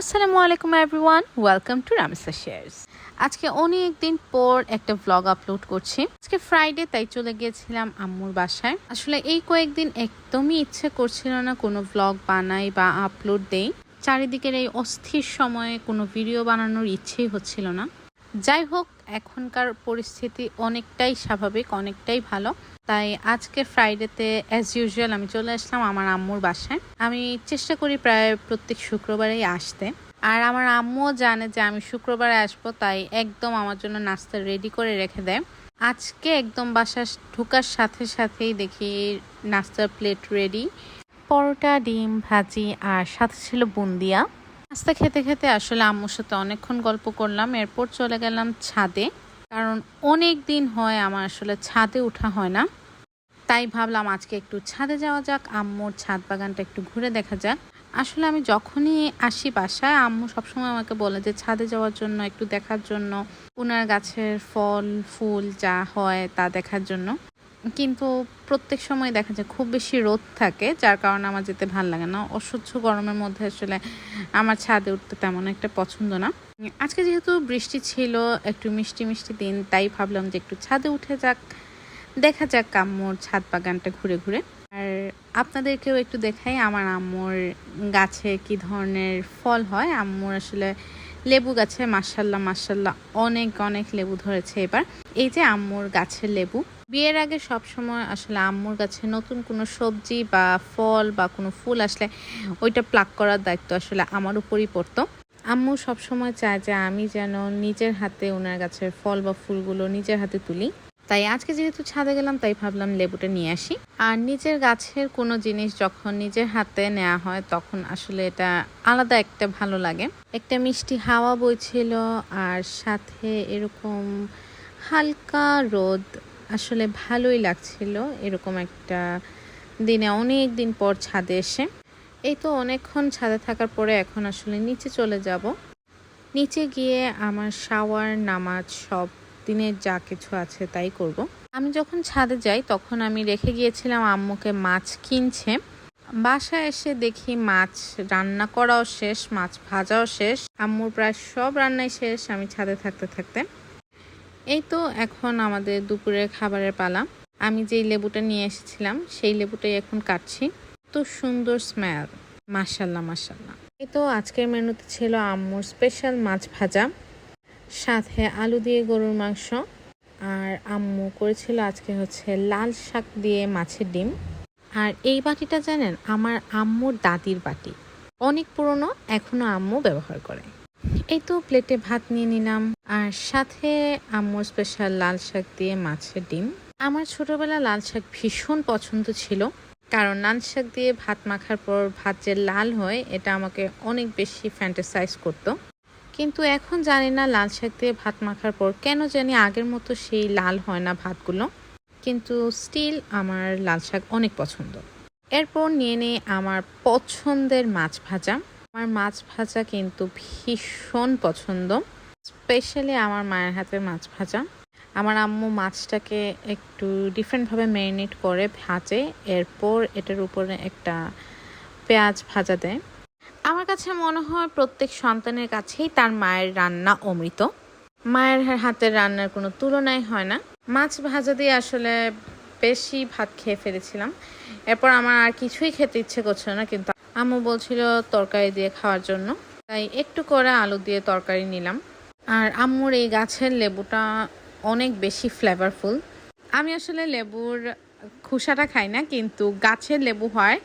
আসসালামু আলাইকুম everyone welcome to Ramsa shares আজকে অনেক দিন পর একটা ভ্লগ আপলোড করছি। আজকে ফ্রাইডে তাই চলে গিয়েছিলাম আম্মুর বাসায়। আসলে এই কয়েকদিন একদমই ইচ্ছে করছিল না কোনো ভ্লগ বানাই বা আপলোড দেই। চারিদিকের এই অস্থির সময়ে কোনো ভিডিও বানানোর ইচ্ছেই হচ্ছিল না। যাই হোক এখনকার পরিস্থিতি অনেকটাই স্বাভাবিক, অনেকটাই ভালো। তাই আজকে ফ্রাইডেতে অ্যাজ ইউজুয়াল আমি চলে আসলাম আমার আম্মুর বাসায়। আমি চেষ্টা করি প্রায় প্রত্যেক শুক্রবারেই আসতে। আর আমার আম্মুও জানে যে আমি শুক্রবারে আসব, তাই একদম আমার জন্য নাস্তা রেডি করে রেখে দেয়। আজকে একদম বাসা ঢুকার সাথে সাথেই দেখি নাস্তার প্লেট রেডি পরোটা, ডিম, ভাজি, আর সাথে ছিল বুন্দিয়া। নাস্তা খেতে খেতে আসলে আম্মুর সাথে অনেকক্ষণ গল্প করলাম, এরপর চলে গেলাম ছাদে। কারণ অনেক দিন হয় আমার আসলে ছাদে ওঠা হয় না। তাই ভাবলাম আজকে একটু ছাদে যাওয়া যাক, আম্মুর ছাদ বাগানটা একটু ঘুরে দেখা যাক। আসলে আমি যখনই আসি বাসায়, আম্মু সবসময় আমাকে বলে যে ছাদে যাওয়ার জন্য, একটু দেখার জন্য ওনার গাছের ফল, ফুল যা হয় তা দেখার জন্য। কিন্তু প্রত্যেক সময় দেখা যায় খুব বেশি রোদ থাকে, যার কারণে আমার যেতে ভালো লাগে না। অসহ্য গরমের মধ্যে আসলে আমার ছাদে উঠতে তেমন একটা পছন্দ না। আজকে যেহেতু বৃষ্টি ছিল, একটু মিষ্টি মিষ্টি দিন, তাই ভাবলাম যে একটু ছাদে উঠে যাক। দেখা যাক আম্মুর ছাদ বাগানটা ঘুরে ঘুরে। আর আপনাদেরকেও একটু দেখাই আমার আম্মুর গাছে কি ধরনের ফল হয়। আম্মুর আসলে লেবু গাছে মাসাল্লাহ মাসাল্লাহ অনেক অনেক লেবু ধরেছে এবার। এই যে আম্মুর গাছের লেবু বিয়ের আগে সব সময় আসলে আম্মুর গাছে নতুন কোনো সবজি বা ফল বা কোনো ফুল আসলে ওইটা প্লাক করার দায়িত্ব আসলে আমার উপরই পড়তো। আম্মু সবসময় চায় যে আমি যেন নিজের হাতে ওনার গাছের ফল বা ফুলগুলো নিজের হাতে তুলি। তাই আজকে যেহেতু ছাদে গেলাম, তাই ভাবলাম লেবুটা নিয়ে আসি। আর নিজের গাছের কোনো জিনিস যখন নিজের হাতে নেওয়া হয়, তখন আসলে এটা আলাদা একটা ভালো লাগে। একটা মিষ্টি হাওয়া বইছিল, আর সাথে এরকম হালকা রোদ আসলে ভালোই লাগছিল এরকম একটা দিনে অনেক দিন পর ছাদে এসে। এই তো অনেকক্ষণ ছাদে থাকার পরে এখন আসলে নিচে চলে যাব। নিচে গিয়ে আমার শাওয়ার, নামাজ সব দিনের যা কিছু আছে তাই করব। আমি যখন ছাদে যাই তখন আমি রেখে গিয়েছিলাম আম্মুকে মাছ কিনছে। বাসায় এসে দেখি মাছ রান্না করাও শেষ, মাছ ভাজাও শেষ। আম্মুর প্রায় সব রান্নাই শেষ আমি ছাদে থাকতে থাকতে। এই তো এখন আমাদের দুপুরের খাবারের পালা। আমি যেই লেবুটা নিয়ে এসেছিলাম, সেই লেবুটাই এখন কাটছি। তো সুন্দর স্মেল। মাসাল্লাহ মাসাল্লাহ এই তো আজকের মেনুতে ছিল আম্মুর স্পেশাল মাছ ভাজা, সাথে আলু দিয়ে গরুর মাংস, আর আম্মু করেছিল আজকে হচ্ছে লাল শাক দিয়ে মাছের ডিম। আর এই বাটিটা জানেন, আমার আম্মুর দাদির বাটি। অনেক পুরনো, এখনও আম্মু ব্যবহার করে। এই তো প্লেটে ভাত নিয়ে নিলাম। আর সাথে আম্মুর স্পেশাল লাল শাক দিয়ে মাছের ডিম। আমার ছোটবেলা লাল শাক ভীষণ পছন্দ ছিল, কারণ লাল শাক দিয়ে ভাত মাখার পর ভাত যে লাল হয়, এটা আমাকে অনেক বেশি ফ্যান্টাসাইজ করতো। কিন্তু এখন জানি না লাল শাক দিয়ে ভাত মাখার পর কেন জানি আগের মতো সেই লাল হয় না ভাতগুলো। কিন্তু স্টিল আমার লাল শাক অনেক পছন্দ। এরপর নিয়ে নেই আমার পছন্দের মাছ ভাজা। আমার মাছ ভাজা কিন্তু ভীষণ পছন্দ। স্পেশালি আমার মায়ের হাতের মাছ ভাজা। আমার আম্মু মাছটাকে একটু ডিফারেন্টভাবে ম্যারিনেট করে ভাজে, এরপর এটার উপরে একটা পেঁয়াজ ভাজা দেয়। আমার কাছে মনে হয় প্রত্যেক সন্তানের কাছেই তার মায়ের রান্না অমৃত। মায়ের হাতের রান্নার কোনো তুলনাই হয় না। মাছ ভাজা দিয়ে আসলে বেশি ভাত খেয়ে ফেলেছিলাম। এরপর আমার আর কিছুই খেতে ইচ্ছে করছিল না, কিন্তু আম্মু বলছিল তরকারি দিয়ে খাওয়ার জন্য। তাই একটু করে আলু দিয়ে তরকারি নিলাম। আর আম্মুর এই গাছের লেবুটা অনেক বেশি ফ্লেভারফুল আমি আসলে লেবুর খুসাটা খাই না, কিন্তু গাছের লেবু হয়।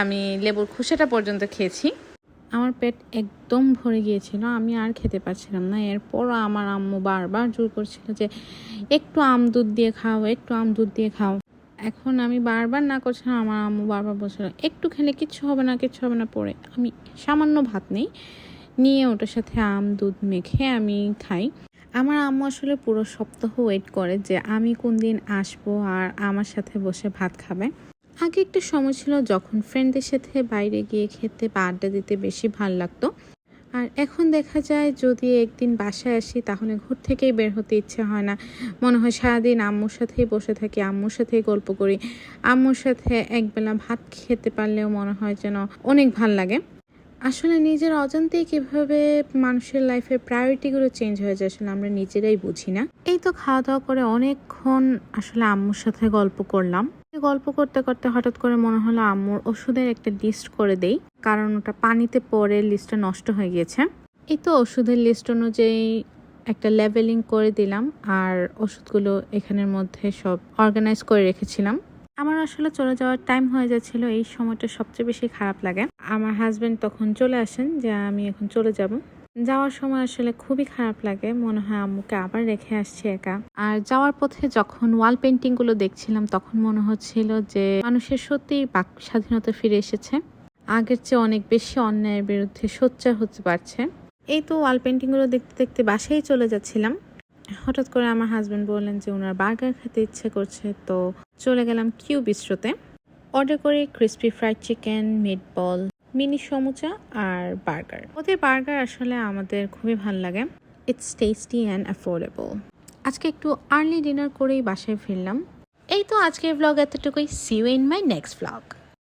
আমি লেবুর খুসাটা পর্যন্ত খেয়েছি। আমার পেট একদম ভরে গিয়েছিল, আমি আর খেতে পারছিলাম না। এরপরও আমার আম্মু বারবার জোর করছিল যে, একটু আম দুধ দিয়ে খাও, একটু আম দুধ দিয়ে খাও। এখন আমি বারবার না করছিলাম, আমার আম্মু বারবার বলছিল, একটু খেলে কিচ্ছু হবে না, কিচ্ছু হবে না। পরে আমি সামান্য ভাত নেই। নিয়ে ওটার সাথে আম, দুধ মেখে আমি খাই। আমার আম্মু আসলে পুরো সপ্তাহ ওয়েট করে যে আমি কোন দিন আসব আর আমার সাথে বসে ভাত খাবে। আগে একটা সময় ছিল যখন ফ্রেন্ডদের সাথে বাইরে গিয়ে খেতে বা আড্ডা দিতে বেশি ভালো লাগতো। আর এখন দেখা যায় যদি একদিন বাসায় আসি তাহলে ঘর থেকেই বের হতে ইচ্ছে হয় না। মনে হয় সারাদিন আম্মুর সাথেই বসে থাকি, আম্মুর সাথেই গল্প করি। আম্মুর সাথে একবেলা ভাত খেতে পারলেও মনে হয় যেন অনেক ভালো লাগে। আসলে নিজের অজান্তেই কীভাবে মানুষের লাইফের প্রায়োরিটিগুলো চেঞ্জ হয়ে যায় আসলে আমরা নিজেরাই বুঝি না। এই তো খাওয়া দাওয়া করে অনেকক্ষণ আসলে আম্মুর সাথে গল্প করলাম। গল্প করতে করতে হঠাৎ করে মনে হলো আম্মুর ওষুধের একটা লিস্ট করে দেই। কারণ ওটা পানিতে পড়ে লিস্টটা নষ্ট হয়ে গিয়েছে এই তো ওষুধের লিস্ট অনুযায়ী একটা লেভেলিং করে দিলাম। আর ওষুধগুলো এখানের মধ্যে সব অর্গানাইজ করে রেখেছিলাম। আমার আসলে চলে যাওয়ার টাইম হয়ে যাচ্ছিল, এই সময়টা সবচেয়ে বেশি খারাপ লাগে। আমার হাজব্যান্ড তখন চলে আসেন যে আমি এখন চলে যাব। যাওয়ার সময় আসলে খুবই খারাপ লাগে, মনে হয় আম্মুকে আবার রেখে আসছি একা। আর যাওয়ার পথে যখন ওয়াল পেন্টিংগুলো দেখছিলাম, তখন মনে হচ্ছিল যে মানুষের সত্যি বাক স্বাধীনতা ফিরে এসেছে। আগের চেয়ে অনেক বেশি অন্যায়ের বিরুদ্ধে সোচ্চার হতে পারছে। এই তো ওয়াল পেন্টিংগুলো দেখতে দেখতে বাসায় চলে যাচ্ছিলাম। হঠাৎ করে আমার হাজবেন্ড বললেন যে ওনার বার্গার খেতে ইচ্ছে করছে, তো চলে গেলাম কিউ বিস্ট্রোতে অর্ডার করে crispy fried chicken meatball mini samosa আর বার্গার ওদের বার্গার আসলে আমাদের খুবই ভালো লাগে। ইটস টেস্টি অ্যান্ড অ্যাফোর্ডেবল আজকে একটু আর্লি ডিনার করেই বাসায় ফিরলাম। এই তো আজকের ব্লগ এতটুকুই। See you in my next blog